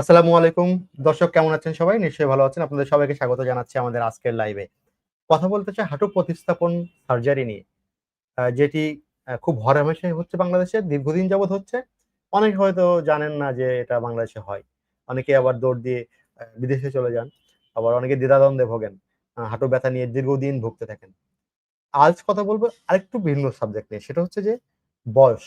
আসসালামু আলাইকুম। দর্শক, কেমন আছেন সবাই? নিশ্চয়ই ভালো আছেন। আপনাদের সবাইকে স্বাগত জানাচ্ছি আমাদের আজকের লাইভে কথা বলতে চাই হাঁটু প্রতিস্থাপন সার্জারি নিয়ে। যেটি খুব হরহামেশাই হচ্ছে বাংলাদেশে, দীর্ঘদিন যাবৎ হচ্ছে। অনেকে হয়তো জানেন না যে এটা বাংলাদেশে হয়। অনেকে আবার দৌড় দিয়ে বিদেশে চলে যান। আবার অনেকে দ্বিধাদ্বন্দ্বে ভোগেন। হাঁটু ব্যথা নিয়ে দীর্ঘদিন ভুগতে থাকেন। আজ কথা বলব আরেকটু ভিন্ন সাবজেক্ট নিয়ে। সেটা হচ্ছে যে বয়স।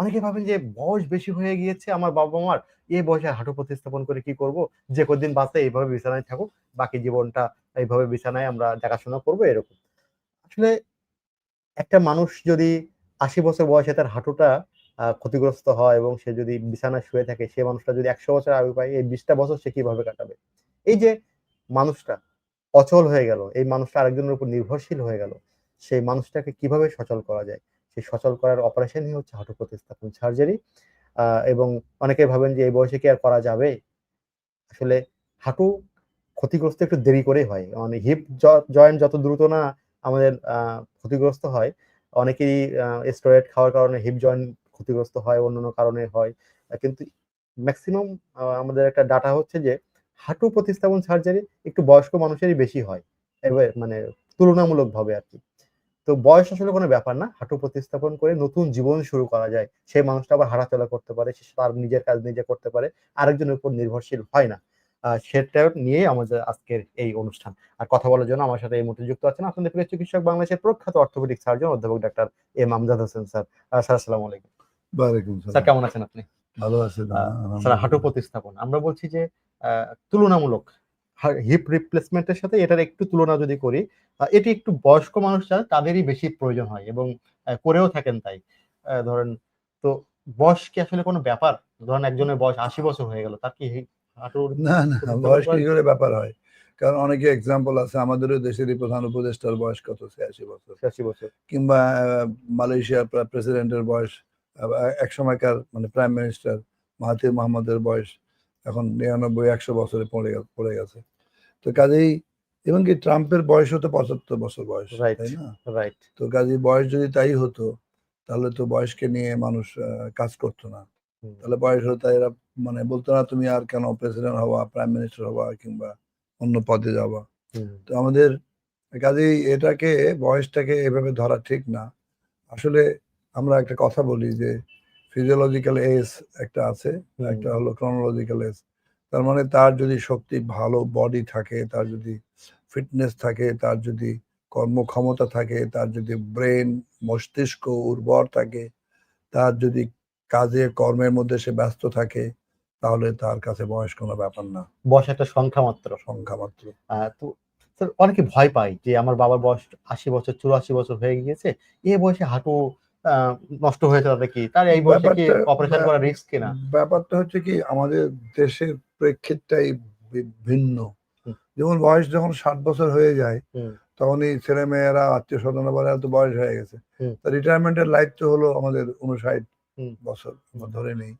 অনেকে ভাবেন যে, বয়স বেশি হয়ে গিয়েছে, আমার বাবা মার এই বয়সে হাঁটু প্রতিস্থাপন করে কি করব? যে কদিন বাঁচতে এইভাবে বিছানায় থাকুক, বাকি জীবনটা এইভাবে বিছানায় আমরা দেখাশোনা করব এরকম। আসলে একটা মানুষ যদি আশি বছর বয়সে তার হাঁটুটা ক্ষতিগ্রস্ত হয় এবং সে যদি বিছানায় শুয়ে থাকে, সে মানুষটা যদি একশো বছর আয়ু পায়, এই বিশটা বছর সে কীভাবে কাটাবে? এই যে মানুষটা অচল হয়ে গেল, এই মানুষটা আরেকজনের উপর নির্ভরশীল হয়ে গেল, সেই মানুষটাকে কীভাবে সচল করা যায়? সেই সচল করার অপারেশনই হচ্ছে হাঁটু প্রতিস্থাপন সার্জারি এবং অনেকে ভাবেন যে এই বয়সে কি আর করা যাবে? আসলে হাঁটু ক্ষতিগ্রস্ত একটু দেরি করে হয়। মানে হিপ জয়েন্ট যত দ্রুত না আমাদের ক্ষতিগ্রস্ত হয় অনেকেই স্টেরয়েড খাওয়ার কারণে হিপ জয়েন্ট ক্ষতিগ্রস্ত হয়, অন্যান্য কারণে হয়। কিন্তু ম্যাক্সিমাম আমাদের একটা ডাটা হচ্ছে যে হাঁটু প্রতিস্থাপন সার্জারি একটু বয়স্ক মানুষেরই বেশি হয়। এবার মানে তুলনামূলকভাবে আর কি। তো বয়স আসলে কোনো ব্যাপার না। হাঁটু প্রতিস্থাপন করে নতুন জীবন শুরু করা যায়। সেই মানুষটা আবার হাঁটাচলা করতে পারে সে তার নিজের কাজ নিজে করতে পারে আরেকজনের উপর নির্ভরশীল হয় না। সেটা নিয়ে আমাদের আজকের এই অনুষ্ঠান। আর কথা বলার জন্য আমার সাথে এই মুহূর্তে যুক্ত আছেন আপনাদের প্রিয় চিকিৎসক বাংলাদেশের প্রখ্যাত অর্থোপেডিক সার্জন অধ্যাপক doctor M Amjad Hossain sir. Sir আসসালামু আলাইকুম। ওয়ালাইকুম স্যার কেমন আছেন আপনি? ভালো আছেন স্যার হাঁটু প্রতিস্থাপন। আমরা বলছি যে আহ, তুলনামূলক হিপ রিপ্লেসমেন্টের সাথে এটার একটু তুলনা যদি করি এটি একটু বয়স্ক মানুষ যারা তাদেরই বেশি প্রয়োজন হয় এবং করেও থাকেন তাই। ধরেন তো বয়স কি আসলে কোনো ব্যাপার? ধরেন একজনের বয়স আশি বছর হয়ে গেল তার কি হাঁটুর না না বয়স কি করে ব্যাপার হয়? কারণ অনেকে এক্সাম্পল আছে আমাদেরও দেশেরই প্রধান উপদেষ্টার বয়স কত? ছিয়াশি বছর। আশি বছর। কিংবা মালয়েশিয়ার প্রেসিডেন্টের বয়স এক সময়কার মানে প্রাইম মিনিস্টার মাহাতির মোহাম্মদের বয়স এখন নিরানব্বই একশো বছরে পড়ে পড়ে গেছে। তো কাজেই এবং কি ট্রাম্পের বয়স হতো পঁচাত্তর বছর বয়স তাই না? রাইট তো কাজেই বয়স যদি তাই হতো তাহলে তো বয়সকে নিয়ে মানুষ কাজ করতো না। তাহলে বয়স হতে এরা মানে বলতো না তুমি আর কেন প্রেসিডেন্ট হওয়া প্রাইম মিনিস্টার হওয়া কিংবা অন্য পদে যাওয়া তো আমাদের কাজেই এটাকে বয়সটাকে এভাবে ধরা ঠিক না। আসলে আমরা একটা কথা বলি যে ফিজিওলজিক্যাল এজ একটা আছে একটা হলো ক্রনোলজিক্যাল এজ তার মানে তার যদি শক্তি ভালো বডি থাকে তার যদি ফিটনেস থাকে তার যদি কর্মক্ষমতা থাকে তার যদি ব্রেন মস্তিষ্ক উর্বর থাকে তার যদি কাজে কর্মের মধ্যে সে ব্যস্ত থাকে তাহলে তার কাছে বয়স কোনো ব্যাপার না। বয়স একটা সংখ্যা মাত্র। সংখ্যা মাত্র। তো স্যার অনেকে ভয় পায় যে আমার বাবার বয়স আশি বছর চুরাশি বছর হয়ে গিয়েছে এ বয়সে হাঁটু নষ্ট হয়েছে তাতে কি? তার এই বয়সে কি অপারেশন করা রিস্ক কিনা? ব্যাপারটা হচ্ছে কি আমাদের দেশের প্রেক্ষিতটাই ভিন্ন। যেমন বয়স যখন ষাট বছর হয়ে যায় হুম। তখনই ছেলে মেয়েরা আত্মীয় স্বজন বলে তো বয়স হয়ে গেছে। হুম। রিটায়ারমেন্টের লাইফ তো হলো আমাদের উনষাট বছর ধরে নেই।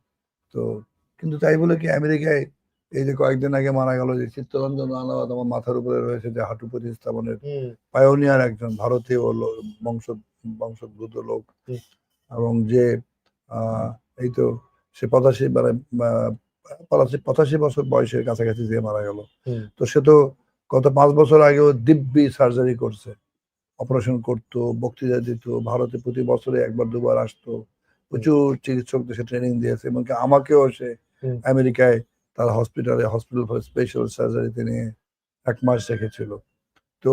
তো কিন্তু তাই বলে কি আমেরিকায় এই যে কয়েকদিন আগে মারা গেল যে চিত্তরঞ্জন রানাওয়াত আমার মাথার উপরে রয়েছে যে হাঁটু প্রতিস্থাপনের পায়োনিয়ার একজন ভারতীয় বংশ বংশোদ্ভূত লোক। এবং যে এই তো সে পঁচাশি মানে পঁচাশি পঁচাশি বছর বয়সের কাছাকাছি যে মারা গেল। তো সে তো গত পাঁচ বছর আগেও দিব্যি সার্জারি করছে। অপারেশন করতো বক্তৃতা দিত ভারতে প্রতি বছরে একবার দুবার আসতো। প্রচুর চিকিৎসক সে ট্রেনিং দিয়েছে এমনকি আমাকেও সে আমেরিকায় তার হসপিটালে হসপিটাল ফর স্পেশাল সার্জারিতে নিয়ে এক মাস রেখেছিল। তো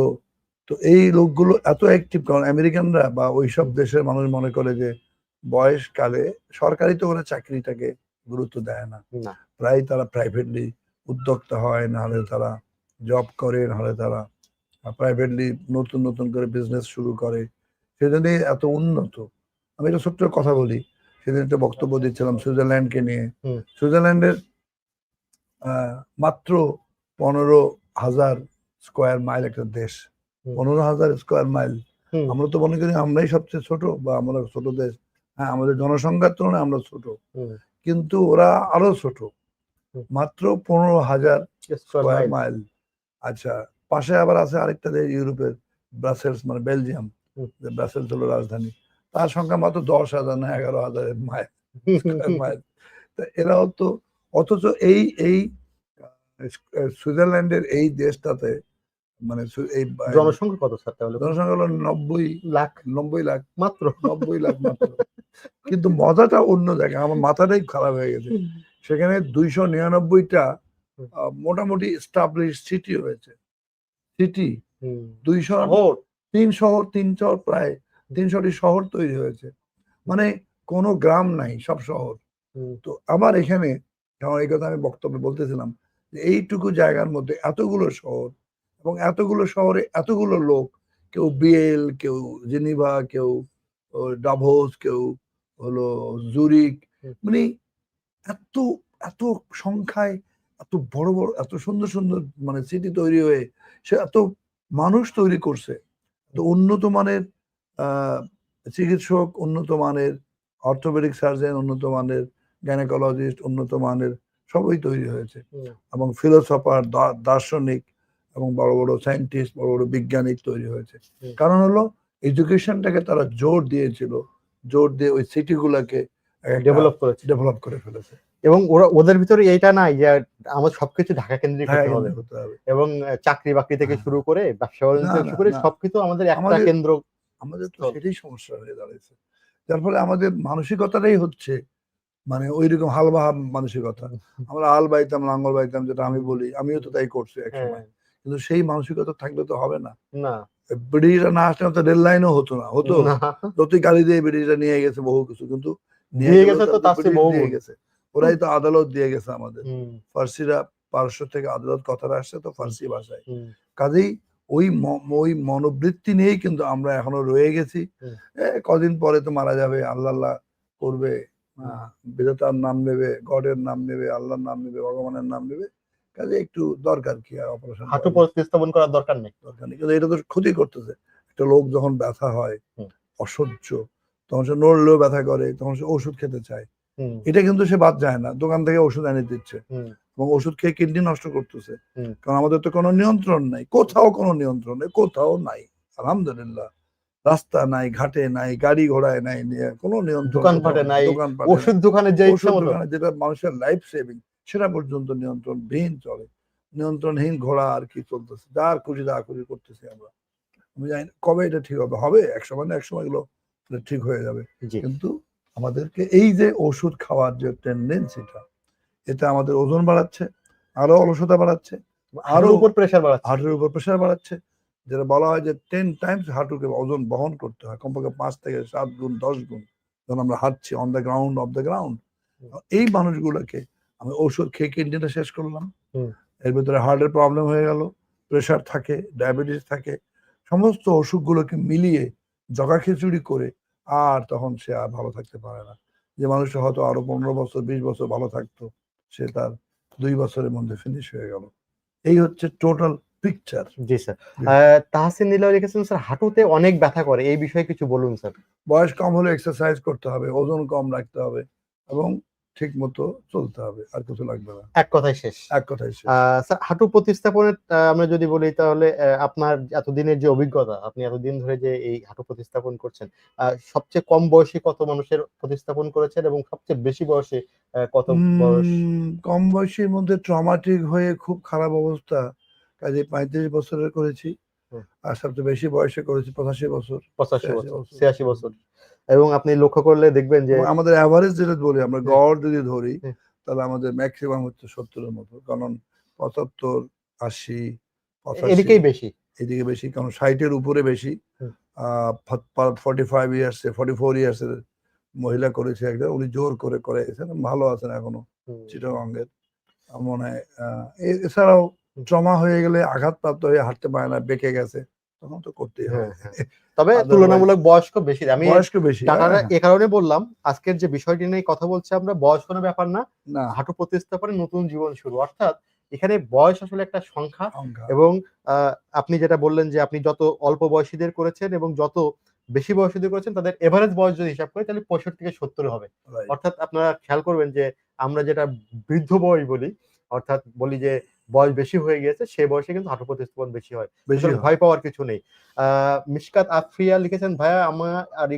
তো এই লোকগুলো এত অ্যাক্টিভ কারণ আমেরিকানরা বা ওইসব দেশের মানুষ মনে করে যে বয়সকালে সরকারি তো ওরা চাকরিটাকে গুরুত্ব দেয় না। প্রায় তারা প্রাইভেটলি উদ্যোক্তা হয় নাহলে তারা জব করে নাহলে তারা প্রাইভেটলি নতুন নতুন করে বিজনেস শুরু করে। সেজন্যই এত উন্নত। আমি একটা ছোট্ট কথা বলি। সেদিন একটা বক্তব্য দিচ্ছিলাম সুইজারল্যান্ডকে নিয়ে। সুইজারল্যান্ডের আহ, মাত্র পনেরো হাজার স্কোয়ার মাইল একটা দেশ। পনেরো হাজার স্কোয়ার মাইল আমরা তো মনে করি আমরাই সবচেয়ে ছোট বা আমরা ছোট দেশ। হ্যাঁ আমাদের জনসংখ্যার তুলনায় আমরা ছোট। কিন্তু ওরা আরও ছোট। মাত্র পনেরো হাজার স্কোয়ার মাইল আচ্ছা পাশে আবার আছে আরেকটা দেশ ইউরোপের ব্রাসেলস মানে বেলজিয়াম। ব্রাসেলস হলো রাজধানী। তার সংখ্যা মাত্র দশ হাজার না এগারো হাজার মাইল মাইল তা এরাও তো অথচ এই এই সুইজারল্যান্ডের এই দেশটাতে মানে এই জনসংখ্যা কত স্যার তাহলে? জনসংখ্যা হলো নব্বই লাখ। নব্বই লাখ। মাত্র? নব্বই লাখ মাত্র। কিন্তু মজাটা অন্য জায়গায় আমার মাথাটাই খারাপ হয়ে গেছে। সেখানে দুইশো নিরানব্বইটা মোটামুটি স্টাবলিশ সিটি হয়েছে সিটি। দুইশো শহর? তিন শহর তিন শহর প্রায় তিনশোটি শহর তৈরি হয়েছে। মানে কোনো গ্রাম নাই সব শহর। তো আমার এখানে এই কথা আমি বক্তব্যে বলতেছিলাম যে এইটুকু জায়গার মধ্যে এতগুলো শহর এবং এতগুলো শহরে এতগুলো লোক কেউ বিএল কেউ জেনিভা কেউ ডাভোস কেউ হলো জুরিক মানে এত এত সংখ্যায় এত বড় বড় এত সুন্দর সুন্দর মানে সিটি তৈরি হয়ে সে এত মানুষ তৈরি করছে। তো উন্নত মানের আহ, চিকিৎসক উন্নত মানের অর্থোপেডিক সার্জন উন্নত মানের গাইনোকোলজিস্ট উন্নত মানের সবই তৈরি হয়েছে। এবং ফিলোসফার দার্শনিক এবং বড় বড় সায়েন্টিস্ট বড় বড় বিজ্ঞানিক তৈরি হয়েছে। কারণ হলো এডুকেশনটাকে তারা জোর দিয়েছিল জোর দিয়ে ওই সিটিগুলোকে ডেভেলপ করেছে। ডেভেলপ করে ফেলেছে। এবং ওরা ওদের ভিতরে এইটা নাই যে আমার সবকিছু ঢাকা কেন্দ্রিক হতে হবে। এবং চাকরি বাকরি থেকে হ্যাঁ। শুরু করে ব্যবসা বাণিজ্য থেকে শুরু করে সবকিছু আমাদের একটা কেন্দ্র। আমাদের তো সেটাই সমস্যা হয়ে দাঁড়িয়েছে। যার ফলে আমাদের মানসিকতাটাই হচ্ছে মানে ওইরকম হালবাহা মানসিকতা। আমরা হাল বাইতাম লাঙ্গল বাইতাম যেটা আমি বলি আমিও তো তাই করছি এক হ্যাঁ, সময় কিন্তু সেই মানসিকতা থাকলে তো হবে না। না। ব্রিটিশরা না আসলে তো রেল লাইনও হতো না হতো। যতই গালি দিয়ে ব্রিটিশরা নিয়ে গেছে বহু কিছু কিন্তু নিয়ে গেছে তো তার চেয়ে বহু। গেছে। ওরাই তো আদালত দিয়ে গেছে আমাদের। ফার্সিরা পারস্য থেকে আদালত কথাটা আসছে তো ফার্সি ভাষায়। কাজেই ওই ওই মনোবৃত্তি নিয়েই কিন্তু আমরা এখনও রয়ে গেছি। এ, কদিন পরে তো মারা যাবে আল্লাহ আল্লাহ করবে। বিধাতার নাম নেবে গডের নাম নেবে আল্লাহর নাম নেবে ভগবানের নাম নেবে। কাজে একটু দরকার কি আর অপারেশন হাঁটু প্রতিস্থাপন করার দরকার নেই। দরকার নেই। কিন্তু এটা তো ক্ষতি করতেছে। একটা লোক যখন ব্যথা হয় অসহ্য তখন সে নড়লেও ব্যথা করে তখন সে ওষুধ খেতে চায়। এটা কিন্তু সে বাদ যায় না। দোকান থেকে ওষুধ এনে দিচ্ছে। এবং ওষুধ খেয়ে কিডনি নষ্ট করতেছে। কারণ আমাদের তো কোনো নিয়ন্ত্রণ নাই। কোথাও কোনো নিয়ন্ত্রণ নেই কোথাও নাই। আলহামদুলিল্লাহ। রাস্তা নাই ঘাটে নাই গাড়ি ঘোড়ায় নাই নিয়ে কোনো নিয়ন্ত্রণ দোকানপাটে নাই, ওষুধ দোকানে যে ওষুধ দোকানে যেটা মানুষের লাইফ সেভিং সেটা পর্যন্ত নিয়ন্ত্রণবিহীন চলে। নিয়ন্ত্রণহীন ঘোড়া আর কি চলতেছে। যার খুশি যা খুশি করতেছি আমরা। আমি জানি কবে এটা ঠিক হবে। হবে এক সময় না এক সময় এগুলো ঠিক হয়ে যাবে। কিন্তু আমাদেরকে এই যে ওষুধ খাওয়ার যে টেন্ডেন্সিটা এটা আমাদের ওজন বাড়াচ্ছে আরও অলসতা বাড়াচ্ছে আরও উপর প্রেসার বাড়াচ্ছে। হাঁটুর উপর প্রেশার বাড়াচ্ছে যেটা বলা হয় যে টেন টাইমস হাঁটুকে ওজন বহন করতে হয়। কমপক্ষে পাঁচ থেকে সাত গুণ দশ গুণ। যখন আমরা হাঁটছি on the ground off the ground এই মানুষগুলোকে আমি ওষুধ খেয়ে কিডনিটা শেষ করলাম। এর ভিতরে হার্টের প্রবলেম হয়ে গেল প্রেশার থাকে ডায়াবেটিস থাকে সমস্ত অসুখগুলোকে মিলিয়ে জগা খিচুড়ি করে আর তখন সে আর ভালো থাকতে পারে না। যে মানুষটা হয়তো আরও পনেরো বছর বিশ বছর ভালো থাকতো সে তার দুই বছরের মধ্যে ফিনিশ হয়ে গেল। এই হচ্ছে টোটাল পিকচার জি স্যার তাহসিন নীলাও লিখেছেন স্যার হাঁটুতে অনেক ব্যথা করে এই বিষয়ে কিছু বলুন স্যার। বয়স কম হলে এক্সারসাইজ করতে হবে ওজন কম রাখতে হবে এবং ঠিক মতো চলতে হবে আর কিছু লাগবে না। এক কথায় শেষ। এক কথাই শেষ। স্যার হাঁটু প্রতিস্থাপনের আমরা যদি বলি তাহলে আপনার এতদিনের যে অভিজ্ঞতা আপনি এতদিন ধরে যে এই হাঁটু প্রতিস্থাপন করছেন সবচেয়ে কম বয়সী কত মানুষের প্রতিস্থাপন করেছেন এবং সবচেয়ে বেশি বয়সে কত বয়স? কম বয়সের মধ্যে ট্রমাটিক হয়ে খুব খারাপ অবস্থা কাজে পঁয়ত্রিশ বছরের করেছি আর সবচেয়ে বেশি বয়সে করেছি পঁচাশি বছর পঁচাশি 86 বছর বছর। ছিয়াশি বছর। এবং আপনি লক্ষ্য করলে দেখবেন যে আমাদের অ্যাভারেজ যেটা বলি আমরা গড় যদি ধরি তাহলে আমাদের ম্যাক্সিমাম হচ্ছে সত্তরের মতো। কারণ পঁচাত্তর আশি এদিকেই বেশি। এদিকে বেশি কারণ ষাটের উপরে বেশি। Forty five years forty four years এর মহিলা করেছে একজন উনি জোর করে করে ভালো আছেন এখনও চিটাগঙ্গের মনে হয় এছাড়াও ট্রমা হয়ে গেলে আঘাতপ্রাপ্ত হয়ে হাঁটতে পারে না বেঁকে গেছে। তখন তো করতেই হবে। হ্যাঁ, হ্যাঁ। তবে তুলনামূলক বয়স্ক বেশি। আমি বয়স্ক বেশি টাকাটা হ্যাঁ, এ কারণে বললাম আজকের যে বিষয়টি নিয়ে কথা বলছি আমরা বয়স কোনো ব্যাপার না। হাঁটু প্রতিস্থাপনে নতুন জীবন শুরু। অর্থাৎ এখানে বয়স আসলে একটা সংখ্যা। এবং আহ, আপনি যেটা বললেন যে আপনি যত অল্প বয়সীদের করেছেন এবং যত বেশি বয়সীদের করেছেন তাদের এভারেজ বয়স যদি হিসাব করে তাহলে পঁয়ষট্টি থেকে সত্তর হবে। অর্থাৎ আপনারা খেয়াল করবেন যে আমরা যেটা বৃদ্ধ বয়স বলি অর্থাৎ বলি যে বয়স বেশি হয়ে গিয়েছে সেই বয়সে কিন্তু হাঁটু প্রতিস্থাপন বেশি হয়। ভয় পাওয়ার কিছু নেই। আহ মিশকাত আফরিয়া লিখেছেন ভাইয়া আমার আর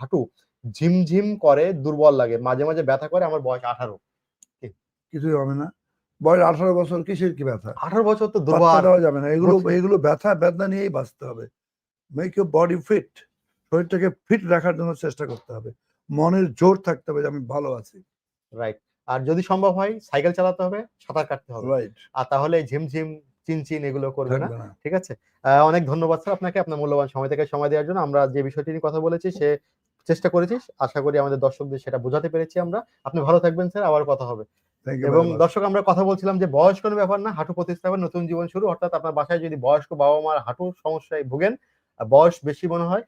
হাঁটু ঝিমঝিম করে দুর্বল লাগে। মাঝে মাঝে ব্যথা করে আমার বয়স আঠারো। কিছুই হবে না। বয়স আঠারো বছর কিসের কি ব্যথা? আঠারো বছর তো দেওয়া যাবে না। এগুলো এগুলো ব্যথা বেদনা নিয়েই বাঁচতে হবে। মেক ইউর বডি ফিট শরীরটাকে ফিট রাখার জন্য চেষ্টা করতে হবে। মনের জোর থাকতে হবে যে আমি ভালো আছি। রাইট আর যদি সম্ভব হয় সাইকেল চালাতে হবে সাঁতার কাটতে হবে। আর তাহলে ঝিমঝিম চিনচিন এগুলো করবে না। ঠিক আছে? অনেক ধন্যবাদ স্যার আপনাকে আপনার মূল্যবান সময় থেকে সময় দেওয়ার জন্য। আমরা যে বিষয়টি নিয়ে কথা বলেছি সে চেষ্টা করেছি। আশা করি আমাদের দর্শকদের সেটা বোঝাতে পেরেছি আমরা। আপনি ভালো থাকবেন স্যার আবার কথা হবে। এবং দর্শক আমরা কথা বলছিলাম যে বয়স কোনো ব্যাপার না হাঁটু প্রতিস্থাপন নতুন জীবন শুরু। অর্থাৎ আপনার বাসায় যদি বয়স্ক বাবা মার হাঁটুর সমস্যায় ভুগেন বয়স বেশি মনে হয়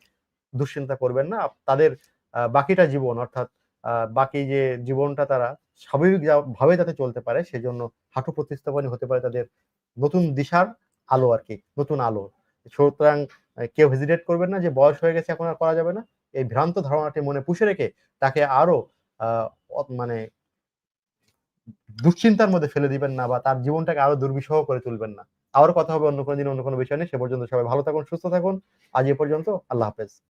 দুশ্চিন্তা করবেন না। তাদের আহ, বাকিটা জীবন অর্থাৎ বাকি যে জীবনটা তারা স্বাভাবিক ভাবে যাতে চলতে পারে, সেজন্য হাঁটু প্রতিস্থাপনই হতে পারে তাদের নতুন দিশার আলো আর কি নতুন আলো। সুতরাং কেউ হেজিটেট করবেন না যে বয়স হয়ে গেছে, এখন আর করা যাবে না। এই ভ্রান্ত ধারণাটি মনে পুষে রেখে তাকে আরও মানে দুশ্চিন্তার মধ্যে ফেলে দিবেন না বা তার জীবনটাকে আরও দুর্বিষহ করে তুলবেন না। আবার কথা হবে অন্য কোনো দিন, অন্য কোনো বিষয় নিয়ে। সে পর্যন্ত সবাই ভালো থাকুন, সুস্থ থাকুন। আজ এ পর্যন্ত, আল্লাহ হাফেজ।